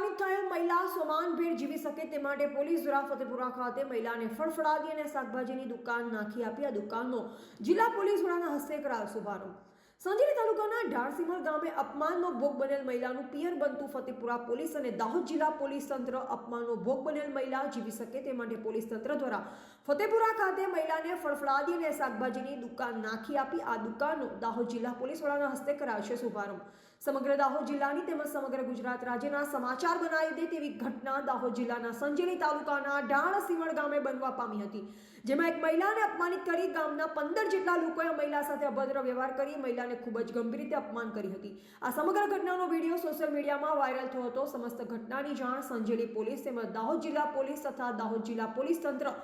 અપમાનિત થયેલ મહિલા સોમાનભેર જીવી શકે તે માટે પોલીસ દ્વારા ફતેપુરા ખાતે મહિલાને ફળફડાવી અને શાકભાજીની દુકાન નાખી આપી. આ દુકાનનો જિલ્લા પોલીસ વડાના હસ્તે કરાયો શુભારંભ. સંજેલી તાલુકાના ઢાળસીમળ ગામે અપમાનનો ભોગ બનેલ મહિલાનું પિયર બનતું ફતેપુરા પોલીસ અને દાહોદ જિલ્લા પોલીસ તંત્ર અપમાનનો ભોગ બનેલ મહિલા જીવી શકે તે માટે પોલીસ તંત્ર દ્વારા ફતેપુરા ખાતે મહિલાને ફળફળાદી અને શાકભાજીની દુકાન નાખી આપી. આ દુકાનનો દાહોદ જિલ્લા પોલીસ વડાના હસ્તે કરાયો છે શુભારંભ. સમગ્ર દાહોદ જિલ્લાની તેમજ સમગ્ર ગુજરાત રાજ્યના સમાચાર બનાવી દે તેવી ઘટના દાહોદ જિલ્લાના સંજેલી તાલુકાના ડાળ સિમણ ગામે બનવા પામી હતી. જેમાં એક મહિલાને અપમાનિત કરી ગામના પંદર જેટલા લોકોએ મહિલા સાથે અભદ્ર વ્યવહાર કરી મહિલાને ખૂબ જ ગંભીર રીતે અપમાન કરી હતી. આ સમગ્ર ઘટનાનો વીડિયો સોશિયલ મીડિયામાં વાયરલ થયો હતો. સમસ્ત ઘટનાની જાણ સંજેલી પોલીસ તેમજ દાહોદ જિલ્લા પોલીસ તથા દાહોદ જિલ્લા પોલીસ તંત્ર.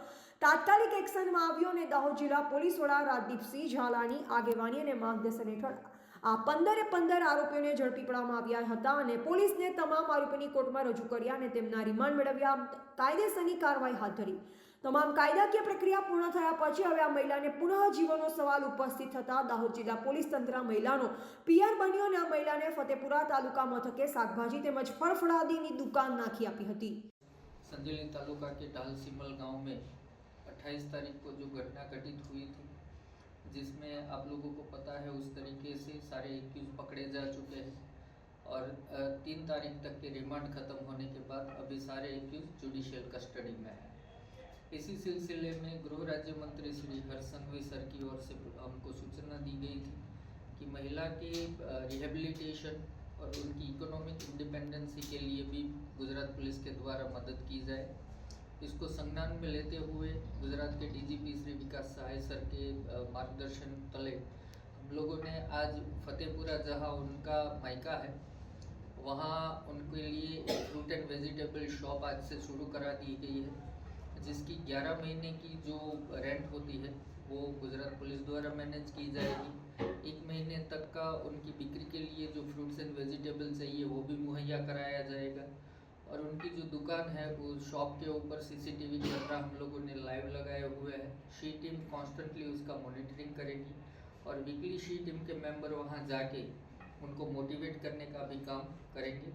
તાત્કાલિક એક્શનમાં આવ્યો અને દાહોદ જિલ્લા પોલીસ વડા રાજદીપસિંહ ઝાલાની આગેવાની અને માર્ગદર્શન હેઠળ આ પંદરે પંદર આરોપીઓને ઝડપી પાડવામાં આવ્યા હતા અને પોલીસને તમામ આરોપીની કોર્ટમાં રજૂ કર્યા અને તેમના રિમાન્ડ મેળવ્યા કાયદેસરની કાર્યવાહી હાથ ધરી તમામ કાયદાકીય પ્રક્રિયા પૂર્ણ થયા પછી હવે આ મહિલાને પુનઃ જીવનનો સવાલ ઉપસ્થિત થતા દાહોદ જિલ્લા પોલીસ તંત્ર આ મહિલાનો પિયર બન્યો અને આ મહિલાને ફતેપુરા તાલુકા મથકે શાકભાજી તેમજ ફળફળાદીની દુકાન નાખી આપી હતી संजली तालुका के डाल सिमल गांव में 28 तारीख को जो घटना घटित हुई थी जिसमें आप लोगों को पता है उस तरीके से सारे एक्यूज पकड़े जा चुके हैं। और तीन तारीख तक के रिमांड खत्म होने के बाद अभी सारे एक्यूज जुडिशियल कस्टडी में हैं। इसी सिलसिले में गृह राज्य मंत्री श्री हर्ष संघवी सर की ओर से हमको सूचना दी गई थी कि महिला के रिहेबिलिटेशन और उनकी इकोनॉमिक इंडिपेंडेंसी के लिए भी गुजरात पुलिस के द्वारा मदद की जाए। इसको संज्ञान में लेते हुए गुजरात के डीजीपी श्री विकास सहाय सर के मार्गदर्शन तले हम लोगों ने आज फतेहपुरा जहाँ उनका मायका है, वहाँ उनके लिए फ्रूट एंड वेजिटेबल शॉप आज से शुरू करा दी गई है, जिसकी 11 महीने की जो रेंट होती है, वो गुजरात पुलिस द्वारा मैनेज की जाएगी। एक महीने तक का उनकी बिक्री के लिए जो फ्रूट्स एंड वेजिटेबल चाहिए, वो भी मुहैया कराया जाएगा। और उनकी जो दुकान है उस शॉप के ऊपर सीसीटीवी कैमरा हम लोगों ने लाइव लगाए हुए हैं। शी टीम कॉन्स्टेंटली उसका मॉनिटरिंग करेगी और वीकली शी टीम के मेंबर वहाँ जाके उनको मोटिवेट करने का भी काम करेंगे।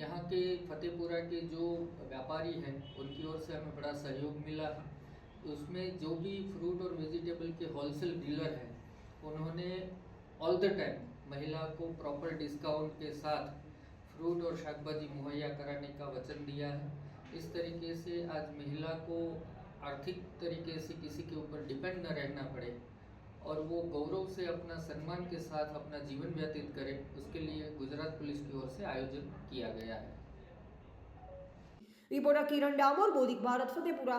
यहाँ के फतेहपुरा के जो व्यापारी हैं, उनकी ओर से हमें बड़ा सहयोग मिला। है उसमें जो भी फ्रूट और वेजिटेबल के होलसेल डीलर हैं, उन्होंने ऑल द टाइम महिला को प्रॉपर डिस्काउंट के साथ फ्रूट और शाक भाजी मुहैया कराने का वचन दिया है। इस तरीके से आज महिला को आर्थिक तरीके से किसी के ऊपर डिपेंड न रहना पड़े और वो गौरव से अपना सम्मान के साथ अपना जीवन व्यतीत करे, उसके लिए गुजरात पुलिस की ओर से आयोजन किया गया है। रिपोर्टर किरण डामोर, बोधिक भारत, फतेहपुरा।